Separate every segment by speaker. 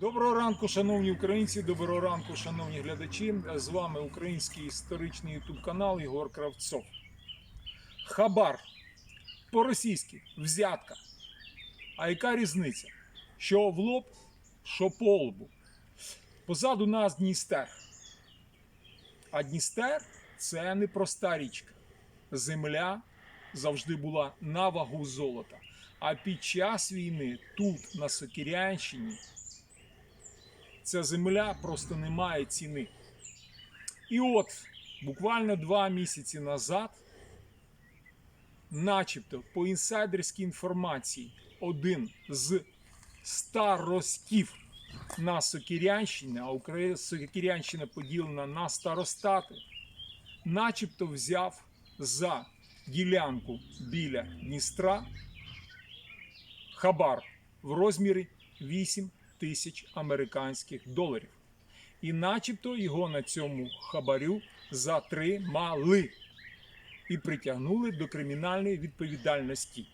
Speaker 1: Доброго ранку, шановні українці, доброго ранку, шановні глядачі. З вами український історичний ютуб канал Ігор Кравцов. Хабар по-російськи взятка. А яка різниця? Що в лоб, що по лбу. Позаду нас Дністер. А Дністер це не проста річка. Земля завжди була на вагу золота. А під час війни тут, на Сокірянщині, ця земля просто не має ціни. І от буквально два місяці назад, начебто по інсайдерській інформації, один з старостів на Сокірянщині, а Україна Сокірянщина поділена на старостати, начебто взяв за ділянку біля Дністра хабар в розмірі 8 тисяч американських доларів. І начебто його на цьому хабарю затримали і притягнули до кримінальної відповідальності.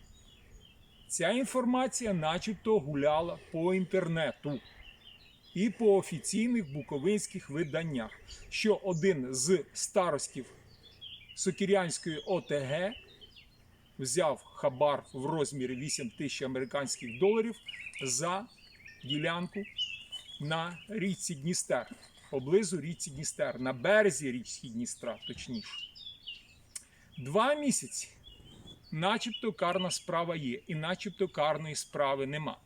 Speaker 1: Ця інформація начебто гуляла по інтернету і по офіційних буковинських виданнях, що один з старостів Сокірянської ОТГ взяв хабар в розмірі 8 тисяч американських доларів за ділянку на річці Дністер, поблизу річці Дністер, на березі річки Дністра, точніше. Два місяці, начебто карна справа є, і начебто карної справи нема.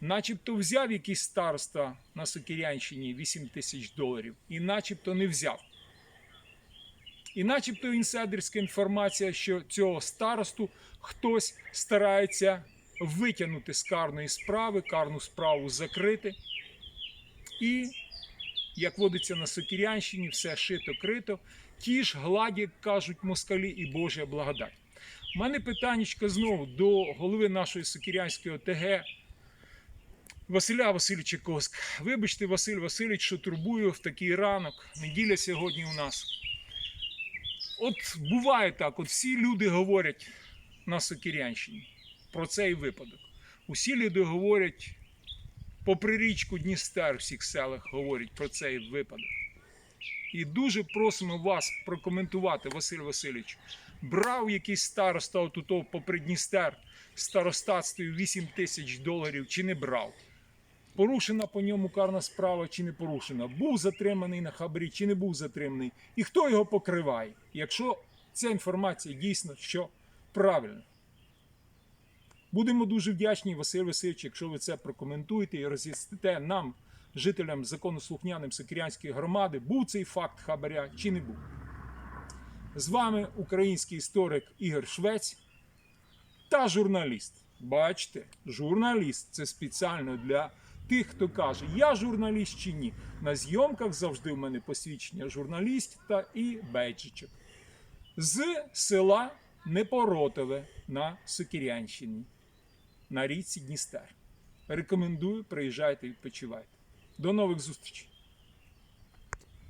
Speaker 1: Начебто взяв якийсь староста на Сокірянщині 8 тисяч доларів, і начебто не взяв. І начебто інсайдерська інформація, що цього старосту хтось старається витягнути з карної справи, карну справу закрити. І, як водиться на Сокірянщині, все шито-крито, ті ж гладі, кажуть москалі, і Божа благодать. У мене питання знову до голови нашої Сокірянської ОТГ Василя Васильовича Коск. Вибачте, Василь Васильович, що турбую в такий ранок. Неділя сьогодні у нас. От буває так, от всі люди говорять на Сокірянщині про цей випадок. Усі люди говорять попри річку Дністер, в всіх селах говорять про цей випадок. І дуже просимо вас прокоментувати, Василь Васильович. Брав якийсь староста отут попри Дністер старостатствою 8 тисяч доларів чи не брав? Порушена по ньому карна справа чи не порушена? Був затриманий на хабарі чи не був затриманий? І хто його покриває? Якщо ця інформація дійсно що правильна. Будемо дуже вдячні, Василь Васильович, якщо ви це прокоментуєте і роз'ясните нам, жителям законослухняним Сокирянської громади, був цей факт хабаря чи не був. З вами український історик Ігор Швець та журналіст. Бачите, журналіст це спеціально для тих, хто каже, я журналіст чи ні. На зйомках завжди в мене посвідчення журналіста і бейджичок. З села Непоротове на Сокірянщині на річці Дністер. Рекомендую, приїжджайте, відпочивайте. До нових зустрічей!